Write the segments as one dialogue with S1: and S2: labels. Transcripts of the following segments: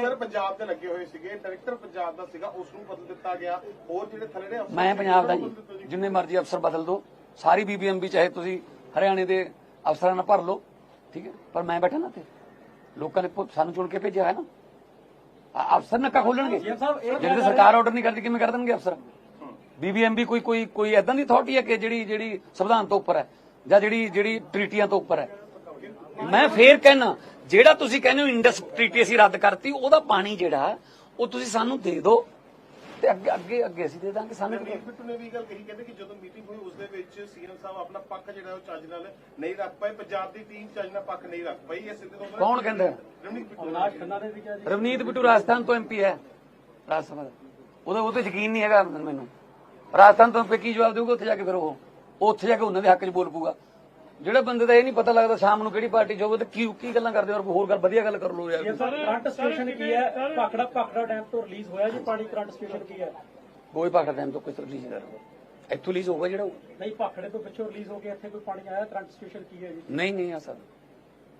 S1: ਅਫਸਰ ਪੰਜਾਬ ਦੇ ਲੱਗੇ ਹੋਏ ਸੀਗੇ ਡਾਇਰੈਕਟਰ ਪੰਜਾਬ ਦਾ ਸੀਗਾ ਉਸ ਨੂੰ ਬਦਲ ਦਿੱਤਾ ਗਿਆ। ਹੋਰ ਜਿਹੜੇ ਥੱਲੇ ਦੇ ਅਫਸਰ
S2: ਮੈਂ ਪੰਜਾਬ ਦਾ ਜੀ। ਜਿੰਨੇ ਮਰਜ਼ੀ ਅਫਸਰ ਬਦਲ ਦਿਓ ਸਾਰੀ ਬੀਬੀਐਮਬੀ ਚਾਹੇ ਤੁਸੀਂ ਹਰਿਆਣੇ ਦੇ ਅਫਸਰਾਂ ਨਾਲ ਭਰ ਲਓ ਠੀਕ ਹੈ? ਪਰ ਮੈਂ ਬੈਠਾ ਨਾ ਤੇ ਲੋਕਾਂ ਨੇ ਸਾਨੂੰ ਚੁਣ ਕੇ ਭੇਜਿਆ ਹੈ ਨਾ। ਅਫਸਰ ਨੱਕਾ ਖੋਲਣਗੇ। ਜਿਹੜੇ ਸਰਕਾਰ ਆਰਡਰ ਨਹੀਂ ਕਰਦੀ ਕਿਵੇਂ ਕਰ ਦੇਣਗੇ ਅਫਸਰ? ਬੀਬੀਐਮਬੀ ਕੋਈ ਕੋਈ ਕੋਈ ਐਦਾਂ ਦੀ ਅਥਾਰਟੀ ਹੈ ਕਿ ਜਿਹੜੀ ਜਿਹੜੀ ਸੰਵਿਧਾਨ ਤੋਂ ਉੱਪਰ ਹੈ? ਜਾਂ ਜਿਹੜੀ ਜਿਹੜੀ ਟ੍ਰੀਟੀਆਂ ਤੋਂ ਉੱਪਰ ਹੈ? ਮੈਂ ਫੇਰ ਕਹਿਣਾ ਜਿਹੜਾ ਤੁਸੀਂ ਕਹਿੰਦੇ ਹੋ ਇੰਡਸ ਟ੍ਰੀਟੀ ਅਸੀਂ ਰੱਦ ਕਰਤੀ ਉਹਦਾ ਪਾਣੀ ਜਿਹੜਾ ਉਹ ਤੁਸੀਂ ਸਾਨੂੰ ਦੇ ਦਿਓ। ਤੇ ਅੱਗੇ ਅੱਗੇ ਅੱਗੇ ਅਸੀਂ ਦੇ ਦਾਂਗੇ ਸਾਨੂੰ।
S1: ਰਣਜੀਤ ਬਿੱਟੂ ਨੇ ਵੀ ਇਹ ਗੱਲ ਕਹੀ ਕਹਿੰਦੇ ਕਿ ਜਦੋਂ ਮੀਟਿੰਗ ਹੋਈ ਉਸ ਦੇ ਵਿੱਚ ਸੀਐਮ ਸਾਹਿਬ ਆਪਣਾ ਪੱਖ ਜਿਹੜਾ ਉਹ ਚੱਜ ਨਾਲ ਨਹੀਂ ਰੱਖ ਪਾਏ। ਪੰਜਾਬ ਦੀ ਟੀਮ ਚੱਜ ਨਾਲ ਪੱਖ ਨਹੀਂ ਰੱਖ ਪਾਈ ਇਹ ਸਿੱਧੇ ਤੌਰ
S2: ਕੌਣ ਕਹਿੰਦਾ? ਹੈ?
S1: ਰਣਜੀਤ ਬਿੱਟੂ।
S3: ਅਵਨਾਸ਼ ਖੰਨਾ ਨੇ ਵੀ ਕਿਹਾ ਜੀ
S2: ਰਵਨੀਤ ਬਿੱਟੂ ਰਾਜਸਥਾਨ ਤੋਂ ਐਮਪੀ ਹੈ ਰਾਜ ਸਭਾ ਦਾ ਉਹਦਾ ਉਹ ਤੇ ਯਕੀਨ ਨਹੀਂ ਹੈਗਾ ਮੈਨੂੰ। ਰਾਜਸਥਾਨ ਤੋਂ ਕੀ ਜਵਾਬ ਦੇਊਗਾ? ਉੱਥੇ ਜਾ ਕੇ ਫਿਰ ਉਹ ਉਹ ਉੱਥੇ ਜਾ ਕੇ ਉਹਨਾਂ ਦੇ ਹੱਕ 'ਚ ਬੋਲ ਪੂਗਾ ਜਿਹੜੇ ਬੰਦੇ ਦਾ ਇਹ ਨਹੀਂ ਪਤਾ ਲੱਗਦਾ ਸ਼ਾਮ ਨੂੰ ਕਿਹੜੀ ਪਾਰਟੀ 'ਚ ਹੋਵੇ ਤੇ ਕੀ ਕੀ ਗੱਲਾਂ ਕਰਦੇ ਹੋ ਔਰ ਹੋਰ ਗੱਲ ਵਧੀਆ ਗੱਲ ਕਰ ਲਓ ਯਾਰ।
S3: ਇਹ ਸਰ ਕਰੰਟ ਸਟੇਸ਼ਨ ਕੀ ਹੈ? ਭਾਖੜਾ ਭਾਖੜਾ ਡੈਮ ਤੋਂ ਰਿਲੀਜ਼ ਹੋਇਆ ਜੀ ਪਾਣੀ ਕਰੰਟ ਸਟੇਸ਼ਨ ਕੀ ਹੈ?
S2: ਕੋਈ ਪਾਕਾ ਟਾਈਮ ਤੋਂ ਕੋਈ ਰਿਲੀਜ਼ ਕਰ ਇੱਥੋਂ ਰਿਲੀਜ਼ ਹੋਊਗਾ ਜਿਹੜਾ।
S3: ਨਹੀਂ ਭਾਖੜੇ ਤੋਂ ਪਿੱਛੋਂ ਰਿਲੀਜ਼ ਹੋ ਕੇ ਇੱਥੇ ਕੋਈ ਪਾਣੀ ਆਇਆ ਕਰੰਟ ਸਟੇਸ਼ਨ ਕੀ ਹੈ ਜੀ?
S2: ਨਹੀਂ ਨਹੀਂ ਆ ਸਰ।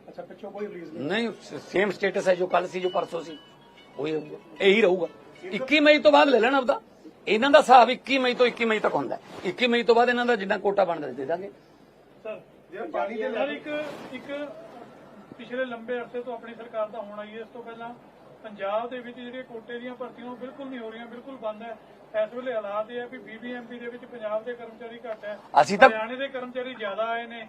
S3: ਅੱਛਾ ਪਿੱਛੋਂ ਕੋਈ ਰਿਲੀਜ਼ ਨਹੀਂ
S2: ਨਹੀਂ ਸੇਮ ਸਟੇਟਸ ਹੈ ਜੋ ਕੱਲ ਸੀ ਜੋ ਪਰਸੋਂ ਸੀ। ਉਹ ਇਹੀ ਰਹੂਗਾ। 21 ਮਈ ਤੋਂ ਬਾਅਦ ਲੈ ਲੈਣਾ ਆਪਦਾ। ਇਹਨਾਂ ਦਾ ਹਿਸਾਬ 21 ਮਈ ਤੋਂ 21 ਮਈ ਤੱਕ ਹੁੰਦਾ। ਹੈ 21 ਮਈ ਤੋਂ ਬਾਅਦ ਇਹਨਾਂ ਦਾ ਜਿੰਨਾ ਕੋਟਾ ਬਣਦਾ ਦੇ ਦਾਂਗੇ।
S4: ਸਰ
S1: ਪਾਣੀ ਦੇ
S4: ਇੱਕ ਇੱਕ ਪਿਛਲੇ ਲੰਬੇ ਅਰਸੇ ਤੋਂ ਆਪਣੀ ਸਰਕਾਰ ਦਾ ਹੋਣਾ ਹੀ ਹੈ। ਇਸ ਤੋਂ ਪਹਿਲਾਂ ਪੰਜਾਬ ਦੇ ਵਿੱਚ ਜਿਹੜੀਆਂ ਕੋਟੇ ਦੀਆਂ ਭਰਤੀਆਂ ਉਹ ਬਿਲਕੁਲ ਨਹੀਂ ਹੋ ਰਹੀਆਂ ਬਿਲਕੁਲ ਬੰਦ ਹੈ। ਇਸ ਵੇਲੇ ਹਾਲਾਤ ਇਹ ਹੈ ਵੀ ਬੀਬੀਐਮਪੀ ਦੇ ਵਿੱਚ ਪੰਜਾਬ ਦੇ ਕਰਮਚਾਰੀ ਘੱਟ ਹੈ।
S2: ਅਸੀਂ ਤਾਂ-
S4: ਹਰਿਆਣੇ ਦੇ ਕਰਮਚਾਰੀ ਜ਼ਿਆਦਾ ਆਏ ਨੇ।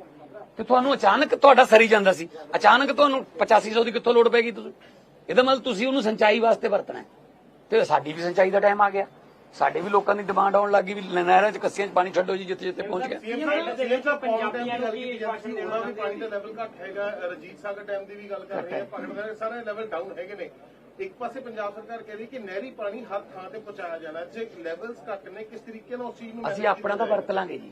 S2: ਤੇ ਤੁਹਾਨੂੰ ਅਚਾਨਕ ਤੁਹਾਡਾ ਸਰੀ ਜਾਂਦਾ ਸੀ। ਅਚਾਨਕ ਤੁਹਾਨੂੰ 8500 ਦੀ ਕਿੱਥੋਂ ਲੋੜ ਪੈਗੀ ਤੁਸੀਂ? ਇਹਦਾ ਮਤਲਬ ਤੁਸੀਂ ਉਹਨੂੰ ਸਿੰਚਾਈ ਵਾਸਤੇ ਵਰਤਣਾ। ਤੇ ਸਾਡੀ ਵੀ ਸਿੰਚਾਈ ਦਾ ਟਾਈਮ ਆ ਗਿਆ। ਸਾਡੇ ਵੀ ਲੋਕਾਂ ਦੀ ਡਿਮਾਂਡ ਆਉਣ ਲੱਗੀ ਵੀ ਨਹਿਰਾਂ 'ਚ ਕੱਸੀਆਂ 'ਚ ਪਾਣੀ ਛੱਡੋ ਜੀ ਜਿੱਥੇ ਜਿੱਥੇ ਪਹੁੰਚ ਗਿਆ।
S1: ਕੀ ਇੱਕ ਪਾਸੇ ਪੰਜਾਬ ਸਰਕਾਰ ਕਹਿ ਰਹੀ ਕਿ ਨਹਿਰੀ ਪਾਣੀ ਹਰ ਥਾਂ ਤੇ ਪਹੁੰਚਾਇਆ ਜਾਣਾ ਜੇ ਲੈਵਲਸ ਘੱਟ ਨੇ ਕਿਸ ਤਰੀਕੇ ਨਾਲ ਉਸ ਚੀਜ਼ ਨੂੰ
S2: ਅਸੀਂ ਆਪਣਾ ਤਾਂ ਵਰਤ ਲਾਂਗੇ ਜੀ।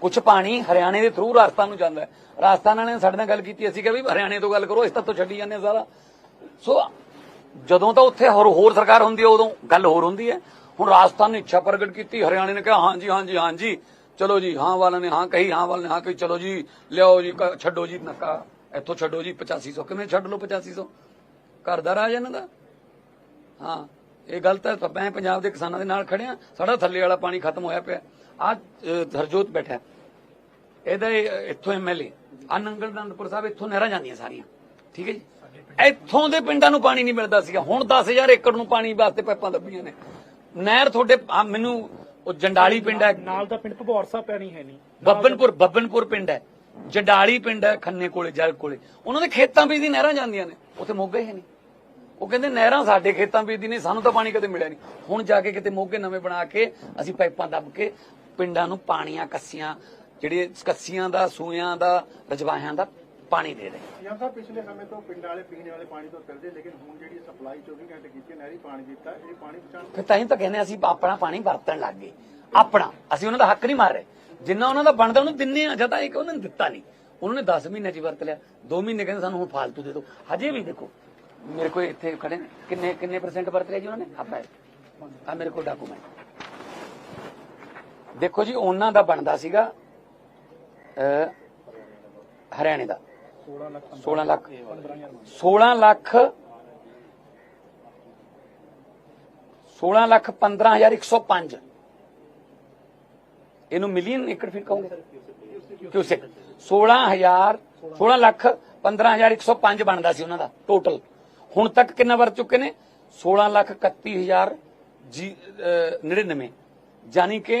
S2: ਕੁਝ ਪਾਣੀ ਹਰਿਆਣੇ ਦੇ ਥਰੂ ਰਾਜਸਥਾਨ ਨੂੰ ਜਾਂਦਾ ਹੈ। ਰਾਜਸਥਾਨ ਵਾਲਿਆਂ ਨੇ ਸਾਡੇ ਨਾਲ ਗੱਲ ਕੀਤੀ, ਅਸੀਂ ਕਿ ਵੀ ਹਰਿਆਣੇ ਤੋਂ ਗੱਲ ਕਰੋ, ਇਸ ਤੱਕ ਤੋਂ ਛੱਡੀ ਜਾਂਦੇ ਹਾਂ ਸਾਰਾ। ਸੋ ਜਦੋਂ ਤਾਂ ਉੱਥੇ ਹੋਰ ਹੋਰ ਸਰਕਾਰ ਹੁੰਦੀ ਹੈ, ਉਦੋਂ ਗੱਲ ਹੋਰ ਹੁੰਦੀ ਹੈ। ਹੁਣ ਰਾਜਸਥਾਨ ਨੇ ਇੱਛਾ ਪ੍ਰਗਟ ਕੀਤੀ, ਹਰਿਆਣੇ ਨੇ ਕਿਹਾ ਹਾਂਜੀ ਹਾਂਜੀ ਹਾਂਜੀ ਚਲੋ ਜੀ, ਹਾਂ ਵਾਲਿਆਂ ਨੇ ਹਾਂ ਕਹੀ, ਹਾਂ ਵਾਲਿਆਂ ਨੇ ਹਾਂ ਕਹੀ, ਚਲੋ ਜੀ, ਲਿਆਓ ਜੀ ਛੱਡੋ ਜੀ, ਨੱਕਾ, ਇੱਥੋਂ ਛੱਡੋ ਜੀ 8500 ਕਿਵੇਂ ਛੱਡ ਲਓ 8500 ਘਰ ਦਾ ਰਾਜ ਇਹਨਾਂ ਦਾ? ਹਾਂ, ਇਹ ਗਲਤ ਹੈ ਮੈਂ ਪੰਜਾਬ ਦੇ ਕਿਸਾਨਾਂ ਦੇ ਨਾਲ ਖੜਿਆ, ਸਾਡਾ ਥੱਲੇ ਵਾਲਾ ਪਾਣੀ ਖਤਮ ਹੋਇਆ ਪਿਆ। ਆ ਹਰਜੋਤ ਬੈਠਾ। ਇਹਦਾ ਇਹ- ਇੱਥੋਂ ਐਮਐਲਏ ਆ ਨੰਗਲ ਅਨੰਦਪੁਰ ਸਾਹਿਬ ਇੱਥੋਂ ਨਹਿਰਾਂ ਜਾਂਦੀਆਂ ਸਾਰੀਆਂ। ਠੀਕ ਹੈ ਜੀ? ਇੱਥੋਂ ਦੇ ਪਿੰਡਾਂ ਨੂੰ ਪਾਣੀ ਨਹੀਂ ਮਿਲਦਾ ਸੀਗਾ। ਹੁਣ 10000 ਏਕੜ ਨੂੰ ਪਾਣੀ ਵਾਸਤੇ ਪਾਈਪਾਂ ਦੱਬੀਆਂ ਨੇ। ਨਹਿਰ ਤੁਹਾਡੇ ਮੈਨੂੰ ਉਹ ਜੰਡਾਲੀ ਪਿੰਡ ਹੈ।
S3: ਨਾਲ ਦਾ ਪਿੰਡ ਭਗੌਰ ਸਾਹਿਬ ਪੈਣੀ ਹੈ ਨਹੀਂ।
S2: ਬੱਬਨਪੁਰ ਬੱਬਨਪੁਰ ਪਿੰਡ ਹੈ। ਜੰਡਾਲੀ ਪਿੰਡ ਹੈ ਖੰਨੇ ਕੋਲੇ ਜਰਗ ਕੋਲੇ। ਉਹਨਾਂ ਦੇ ਖੇਤਾਂ ਵਿੱਚ ਦੀ ਨਹਿਰਾਂ ਜਾਂਦੀਆਂ ਨੇ। ਉੱਥੇ ਮੋਗੇ ਹੈ ਨਹੀਂ। ਉਹ ਕਹਿੰਦੇ ਨਹਿਰਾਂ ਸਾਡੇ ਖੇਤਾਂ ਵਿੱਚ ਦੀ ਨਹੀਂ ਸਾਨੂੰ ਤਾਂ ਪਾਣੀ ਕਦੇ ਮਿਲਿਆ ਨਹੀਂ। ਹੁਣ ਜਾ ਕੇ ਕਿਤੇ ਮੋਗੇ ਨਵੇਂ ਬਣਾ ਕੇ ਅਸੀਂ ਪਾਈਪਾਂ ਦੱਬ ਕੇ ਪਿੰਡਾਂ ਨੂੰ ਪਾਣੀਆਂ ਕੱਸੀਆਂ ਜਿਹੜੇ ਕੱਸੀਆਂ ਦਾ ਸੂਇਆਂ ਦਾ ਰਜਵਾਹਿਆਂ ਦਾ ਪਾਣੀ ਦੇ ਰਹੇ।
S5: ਜਾਂ ਤਾਂ ਪਿਛਲੇ ਸਮੇਂ ਤੋਂ ਪਿੰਡਾਂ ਵਾਲੇ ਪੀਣ ਵਾਲੇ ਪਾਣੀ ਤੋਂ ਫਿਰਦੇ ਲੇਕਿਨ ਹੁਣ ਜਿਹੜੀ ਸਪਲਾਈ 24 ਘੰਟੇ ਕੀਤੀ ਨਹਿਰੀ ਪਾਣੀ ਦਿੱਤਾ ਇਹ ਪਾਣੀ ਬਚਾਉਣ
S2: ਫਿਰ ਤਾਂ ਹੀ ਤਾਂ ਕਹਿੰਦੇ ਅਸੀਂ ਆਪਣਾ ਪਾਣੀ ਵਰਤਣ ਲੱਗ ਗਏ। ਆਪਣਾ ਅਸੀਂ ਉਹਨਾਂ ਦਾ ਹੱਕ ਨਹੀਂ ਮਾਰ ਰਹੇ। ਜਿੰਨਾ ਉਹਨਾਂ ਦਾ ਬਣਦਾ ਉਹਨੂੰ ਦਿੰਨੇ ਆ ਜਦ ਇੱਕ ਉਹਨਾਂ ਨੇ ਦਿੱਤਾ ਨਹੀਂ। ਉਹਨਾਂ ਨੇ 10 ਮਹੀਨੇ ਚ ਵਰਤ ਲਿਆ। 2 ਮਹੀਨੇ ਕਹਿੰਦੇ ਸਾਨੂੰ ਹੁਣ ਫਾਲਤੂ ਦੇ ਦਿਓ। ਹਜੇ ਵੀ ਦੇਖੋ ਮੇਰੇ ਕੋਲ ਇੱਥੇ ਖੜੇ ਨੇ। ਕਿੰਨੇ ਕਿੰਨੇ ਪਰਸੈਂਟ ਵਰਤ ਲਿਆ ਜੀ ਉਹਨਾਂ ਨੇ? ਆਪਾਂ ਆ ਮੇਰੇ ਕੋਲ ਡਾਕੂਮੈਂਟ ਦੇਖੋ ਜੀ ਉਹਨਾਂ ਦਾ ਬਣਦਾ ਸੀਗਾ ਹਰਿਆਣੇ ਦਾ। 16 ਲੱਖ। 16 ਲੱਖ 16 ਲੱਖ 15105 ਇਹਨੂੰ ਮਿਲੀਅਨ ਏਕੜ ਫਿਰ ਕਹੋਗੇ? ਕਿਉਂ 16000 16 ਲੱਖ 15105 ਬਣਦਾ ਸੀ ਉਹਨਾਂ ਦਾ ਟੋਟਲ ਹੁਣ ਤੱਕ ਕਿੰਨਾ ਵਰ ਚੁੱਕੇ ਨੇ? 16 ਲੱਖ 31000 ਜੀ ਅਹ, 99 ਯਾਨੀ ਕਿ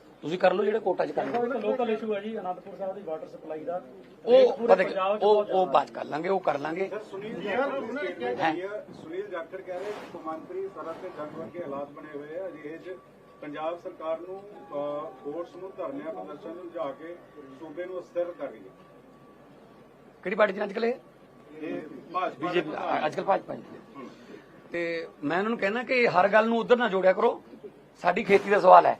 S2: ਤੁਸੀਂ ਕਰ ਲਓ ਜਿਹੜੇ ਕੋਰਟਾਂ 'ਚ ਕਰਨਾ
S3: ਇੱਕ ਲੋਕਲ ਇਸ਼ੂ ਹੈ ਜੀ ਅਨੰਦਪੁਰ ਸਾਹਿਬ ਦੀ ਵਾਟਰ ਸਪਲਾਈ ਦਾ।
S2: ਉਹ
S3: ਪੂਰੇ
S2: ਪਤਾ ਕੀ-
S3: ਪੰਜਾਬ 'ਚ
S2: ਉਹ ਉਹ ਬਾਤ ਕਰ ਲਾਂਗੇ ਉਹ ਕਰ ਲਾਂਗੇ।
S5: ਸੁਨੀਲ ਜਾਖੜ ਸੁਨੀਲ ਜਾਖੜ ਕਹਿ ਰਹੇ ਕੌਮਾਂਤਰੀ ਸਰਹੱਦ ਤੇ ਜੰਗ ਵਰਗੇ ਹਾਲਾਤ ਬਣੇ ਹੋਏ ਆ। ਅਜਿਹੇ ਚ ਪੰਜਾਬ ਸਰਕਾਰ ਨੂੰ ਫੋਰਸ ਨੂੰ ਧਰਨਿਆਂ ਪ੍ਰਦਰਸ਼ਨ ਨੂੰ ਲਿਜਾ ਕੇ ਸੂਬੇ ਨੂੰ ਅਸਥਿਰ ਕਰ ਰਹੀ ਹੈ।
S2: ਕਿਹੜੀ ਪਾਰਟੀ ਚ ਅੱਜ ਕੱਲ੍ਹ ਇਹ?
S5: ਇਹ ਭਾਜਪਾ
S2: ਬੀਜੇਪੀ ਅੱਜ ਭਾਜਪਾ ਜੀ। ਤੇ ਮੈਂ ਉਹਨਾਂ ਨੂੰ ਕਹਿਣਾ ਕਿ ਹਰ ਗੱਲ ਨੂੰ ਉਧਰ ਨਾ ਜੋੜਿਆ ਕਰੋ। ਸਾਡੀ ਖੇਤੀ ਦਾ ਸਵਾਲ ਹੈ।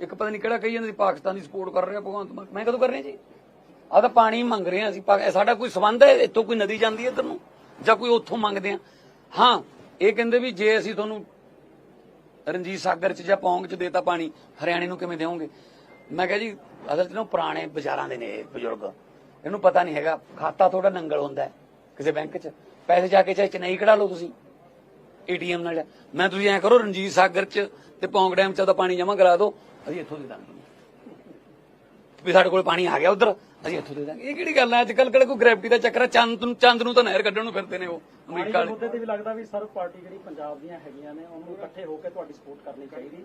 S2: ਇੱਕ ਪਤਾ ਨਹੀਂ ਕਿਹੜਾ ਕਹੀ ਜਾਂਦੇ ਸੀ, ਪਾਕਿਸਤਾਨ ਦੀ ਸਪੋਰਟ ਕਰ ਰਿਹਾ ਭਗਵੰਤ ਮਾਨ। ਮੈਂ ਕਦੋਂ ਕਰ ਰਿਹਾ ਜੀ? ਆਹ ਤਾਂ ਪਾਣੀ ਮੰਗ ਰਹੇ ਹਾਂ ਅਸੀਂ ਸਾਡਾ ਕੋਈ ਸਬੰਧ ਹੈ, ਇੱਥੋਂ ਕੋਈ ਨਦੀ ਜਾਂਦੀ ਹੈ ਇੱਧਰ ਨੂੰ? ਜਾਂ ਕੋਈ ਉੱਥੋਂ ਮੰਗਦੇ ਆ ਹਾਂ, ਇਹ ਕਹਿੰਦੇ ਵੀ ਜੇ ਅਸੀਂ ਤੁਹਾਨੂੰ ਰਣਜੀਤ ਸਾਗਰ ਚ ਜਾਂ ਪੌਂਗ ਚ ਦੇਤਾ ਪਾਣੀ, ਹਰਿਆਣੇ ਨੂੰ ਕਿਵੇਂ ਦੇਵੋਗੇ ਮੈਂ ਕਿਹਾ ਜੀ, ਅਸਲ ਚ ਨਾ ਪੁਰਾਣੇ ਬਾਜ਼ਾਰਾਂ ਦੇ ਨੇ ਬਜ਼ੁਰਗ। ਇਹਨੂੰ ਪਤਾ ਨਹੀਂ ਹੈਗਾ, ਖਾਤਾ ਥੋੜਾ ਨੰਗਲ ਹੁੰਦਾ ਕਿਸੇ ਬੈਂਕ ਚ। ਪੈਸੇ ਜਾ ਕੇ ਚਾਹੇ ਚੇਨਈ ਕਢਾ ਲਓ ਤੁਸੀਂ, ਏਟੀਐਮ ਨਾਲ। ਮੈਂ ਤੁਸੀਂ ਐ ਕਰੋ, ਰਣਜੀਤ ਸਾਗਰ ਚ ਤੇ ਪੌਂਗ ਡੈਮ ਚ ਦਾ ਪਾਣੀ ਜਮ੍ਹਾਂ ਕਰਾ ਦਿਓ। ਅਸੀਂ ਇੱਥੋਂ ਦੇ ਦਾਂਗੇ। ਵੀ ਸਾਡੇ ਕੋਲ ਪਾਣੀ ਆ ਗਿਆ ਉਧਰ ਅਸੀਂ ਇੱਥੋਂ ਦੇ ਦਾਂਗੇ। ਇਹ ਕਿਹੜੀ ਗੱਲ ਹੈ ਅੱਜ ਕੱਲ ਕਿਹੜਾ ਕੋਈ ਗ੍ਰੈਵਿਟੀ ਦਾ ਚੱਕਰ ਹੈ ਚੰਦ ਨੂੰ ਚੰਦ ਨੂੰ ਤਾਂ ਨਹਿਰ ਕੱਢਣ ਨੂੰ ਫਿਰਦੇ ਨੇ ਉਹ ਅਮਰੀਕਾ ਵਾਲੇ।
S3: ਮੁੱਦੇ ਤੇ ਵੀ ਲੱਗਦਾ ਵੀ ਸਰਵ ਪਾਰਟੀ ਜਿਹੜੀ ਪੰਜਾਬ ਦੀਆਂ ਹੈਗੀਆਂ ਨੇ ਉਹਨੂੰ ਇਕੱਠੇ ਹੋ ਕੇ ਤੁਹਾਡੀ ਸਪੋਰਟ ਕਰਨੀ ਚਾਹੀਦੀ।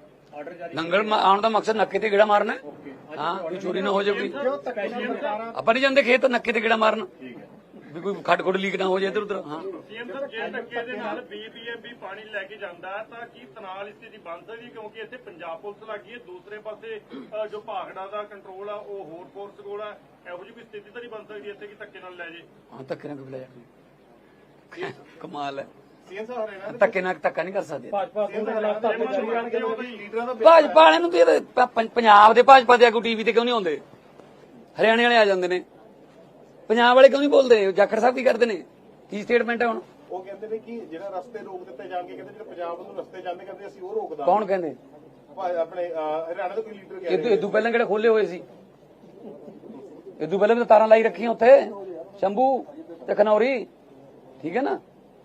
S3: ਆਰਡਰ ਜਾਰੀ
S2: ਨੰਗਲ ਮਾ- ਆਉਣ ਦਾ ਮਕਸਦ ਨੱਕੇ ਤੇ ਗੇੜਾ ਮਾਰਨਾ ਹੈ। ਹਾਂ ਕੋਈ ਚੋਰੀ ਨਾ ਹੋ ਜਾਵੇ ਕੋਈ। ਆਪਾਂ ਨਹੀਂ ਜਾਂਦੇ ਖੇਤ ਨੱਕੇ ਤੇ ਗੇੜਾ ਮਾਰਨ। ਵੀ ਕੋਈ ਖੱਡ ਖੁੱਡ ਲੀਕ ਨਾ ਹੋ ਜਾਏ ਇੱਧਰ ਉੱਧਰ ਹਾਂ।
S6: ਸੀਐਮ ਸਾਹਿਬ ਜੇ ਧੱਕੇ ਦੇ ਨਾਲ ਬੀਬੀਐਮਬੀ ਪਾਣੀ ਲੈ ਕੇ ਜਾਂਦਾ ਹੈ ਤਾਂ ਕੀ ਤਨਾਲ ਇਸ ਦੀ ਬਣ ਸਕਦੀ ਕਿਉਂਕਿ ਇੱਥੇ ਪੰਜਾਬ ਪੁਲਿਸ ਲੱਗੀ ਹੈ ਦੂਸਰੇ ਪਾਸੇ ਅ, ਜੋ ਭਾਗੜਾ ਦਾ ਕੰਟਰੋਲ ਆ ਉਹ ਹੋਰ ਫੋਰਸ ਕੋਲ ਆ। ਇਹੋ ਜਿਹੀ ਕੋਈ ਸਥਿਤੀ ਤਾਂ ਨਹੀਂ ਬਣ ਸਕਦੀ ਇੱਥੇ ਕਿ ਧੱਕੇ ਨਾਲ ਲੈ ਜੇ
S2: ਹਾਂ ਧੱਕੇ ਨਾਲ ਲੈ ਕਮਾਲ ਹੈ। ਧੱਕੇ ਨਾਲ ਧੱਕਾ ਨਹੀਂ ਕਰ ਸਕਦੇ।
S3: ਭਾਜਪਾ ਦੇ
S5: ਲੀਡਰਾਂ ਦਾ
S2: ਵਾਲਿਆਂ ਨੂੰ ਤੇ ਪੰਜਾਬ ਦੇ ਭਾਜਪਾ ਦੇ ਆਗੂ ਟੀਵੀ ਤੇ ਕਿਉਂ ਨਹੀਂ ਆਉਂਦੇ? ਹਰਿਆਣੇ ਵਾਲੇ ਆ ਜਾਂਦੇ ਨੇ। ਪੰਜਾਬ ਵਾਲੇ ਕਿਉਂ ਨਹੀਂ ਬੋਲਦੇ? ਜਾਖੜ ਸਾਹਿਬ ਕੀ ਕਰਦੇ ਨੇ? ਕੀ ਸਟੇਟਮੈਂਟ ਹੈ ਹੁਣ?
S5: ਉਹ ਕਹਿੰਦੇ ਨੇ ਕਿ ਜਿਹੜਾ ਰਸਤੇ ਰੋਕ ਦਿੱਤੇ ਜਾਣਗੇ ਕਹਿੰਦੇ ਜਿਹੜੇ ਪੰਜਾਬ ਨੂੰ ਰਸਤੇ ਜਾਂਦੇ ਕਹਿੰਦੇ ਅਸੀਂ ਉਹ ਰੋਕਦਾ
S2: ਕੌਣ ਕਹਿੰਦੇ?
S5: ਆਪਣੇ ਅਹ, ਹਰਿਆਣਾ ਦਾ ਕੋਈ ਲੀਡਰ ਕਹਿ
S2: ਇਹ ਇਦੋਂ ਪਹਿਲਾਂ ਕਿਹੜੇ ਖੋਲੇ ਹੋਏ ਸੀ? ਇਦੋਂ ਪਹਿਲਾਂ ਵੀ ਤਾਰਾਂ ਲਾਈ ਰੱਖੀਆਂ ਉੱਥੇ। ਸ਼ੰਭੂ ਤੇ ਖਨੌਰੀ। ਠੀਕ ਹੈ ਨਾ?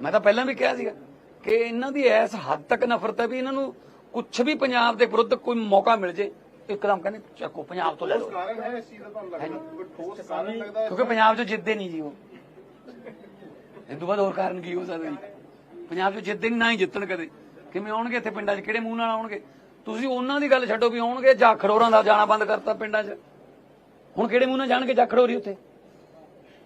S2: ਮੈਂ ਤਾਂ ਪਹਿਲਾਂ ਵੀ ਕਿਹਾ ਸੀਗਾ ਕਿ ਇਹਨਾਂ ਦੀ ਐਸ ਹੱਦ ਤੱਕ ਨਫ਼ਰਤ ਹੈ ਵੀ ਇਹਨਾਂ ਨੂੰ ਕੁਝ ਵੀ ਪੰਜਾਬ ਦੇ ਵਿਰੁੱਧ ਕੋਈ ਮੌਕਾ ਮਿਲ ਜੇ ਇੱਕਦਮ ਕਹਿੰਦੇ ਚੱਕੋ ਪੰਜਾਬ ਤੋਂ ਲੈ ਲਓ
S1: ਕਾਰਨ ਹੈ ਇਸ ਚੀਜ਼ ਦਾ ਤੁਹਾਨੂੰ ਲੱਗਦਾ? ਕੋਈ ਠੋਸ ਕਾਰਨ ਲੱਗਦਾ ਹੈ
S2: ਕਿਉਂਕਿ ਪੰਜਾਬ 'ਚ ਜਿੱਤਦੇ ਨਹੀਂ ਜੀ ਉਹ। ਇਹ ਤੋਂ ਬਾਅਦ ਹੋਰ ਕਾਰਨ ਕੀ ਹੋ ਸਕਦਾ ਜੀ? ਪੰਜਾਬ 'ਚ ਜਿੱਤਦੇ ਨਹੀਂ ਨਾ ਹੀ ਜਿੱਤਣ ਕਦੇ। ਕਿਵੇਂ ਆਉਣਗੇ ਇੱਥੇ ਪਿੰਡਾਂ 'ਚ? ਕਿਹੜੇ ਮੂੰਹ ਨਾਲ ਆਉਣਗੇ? ਤੁਸੀਂ ਉਹਨਾਂ ਦੀ ਗੱਲ ਛੱਡੋ ਵੀ ਆਉਣਗੇ ਜਾਂ ਖੜੋਰਾਂ ਦਾ ਜਾਣਾ ਬੰਦ ਕਰਤਾ ਪਿੰਡਾਂ 'ਚ? ਹੁਣ ਕਿਹੜੇ ਮੂੰਹ ਨਾਲ ਜਾਣਗੇ ਜਾਂ ਖੜੋਰੀ ਉੱਥੇ?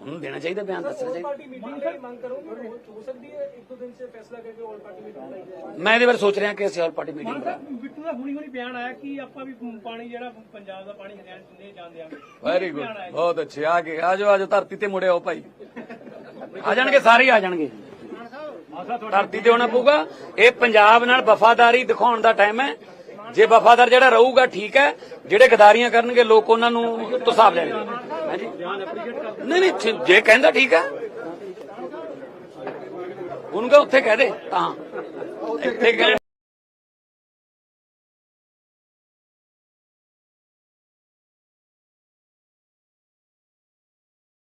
S2: ਉਹਨੂੰ ਦੇਣਾ ਚਾਹੀਦਾ ਬਿਆਨ ਦੱਸਣਾ ਚਾਹੀਦਾ।
S3: ਮੀਟਿੰਗ ਦੀ ਮੰਗ ਕਰੋਗੇ? ਹੋ ਸਕਦੀ ਹੈ ਇੱਕ ਦੋ ਦਿਨ ਸੇ ਫੈਸਲਾ ਕਰਕੇ ਆਲ ਪਾਰਟੀ ਮੀਟਿੰਗ ਲਈ
S2: ਮੈਂ ਇਹਦੇ ਬਾਰੇ ਸੋਚ ਰਿਹਾ ਕਿ ਅਸੀਂ ਆਲ ਪਾਰਟੀ ਮੀਟਿੰਗ ਕਰਾਂ
S4: ਬਿੱਟੂ ਦਾ ਹੁਣੀ ਹੁਣੀ ਬਿਆਨ ਆਇਆ ਕਿ ਆਪਾਂ ਵੀ ਪਾਣੀ ਜਿਹੜਾ ਪੰਜਾਬ ਦਾ ਪਾਣੀ ਹਰਿਆਣਾ ਚ ਨਹੀਂ ਜਾਣ ਦਿਆਂਗੇ
S2: ਵੈਰੀ ਗੁੱਡ ਬਹੁਤ ਅੱਛੇ। ਆ ਗਏ ਆ ਜਾਓ ਆ ਜਾਓ ਧਰਤੀ ਤੇ ਮੁੜਿਓ ਭਾਈ। ਆ ਜਾਣਗੇ ਸਾਰੇ ਹੀ ਆ ਜਾਣਗੇ। ਧਰਤੀ ਤੇ ਹੋਣਾ ਪਊਗਾ। ਇਹ ਪੰਜਾਬ ਨਾਲ ਵਫਾਦਾਰੀ ਦਿਖਾਉਣ ਦਾ ਟਾਈਮ ਹੈ। ਜੇ ਵਫਾਦਾਰ ਜਿਹੜਾ ਰਹੂਗਾ ਠੀਕ ਹੈ। ਜਿਹੜੇ ਗਦਾਰੀਆਂ ਕਰਨਗੇ ਲੋਕ ਉਹਨਾਂ ਨੂੰ ਤੁਸਾਬ ਲੈਣਗੇ। ਹੈ ਨਹੀਂ ਨਹੀਂ ਜੇ- ਜੇ ਕਹਿੰਦਾ ਠੀਕ ਹੈ ਉਹਨੂੰ ਕਹ, ਉੱਥੇ ਕਹਿ ਦੇ। ਤਾਂ। ਇੱਥੇ ਕਹਿ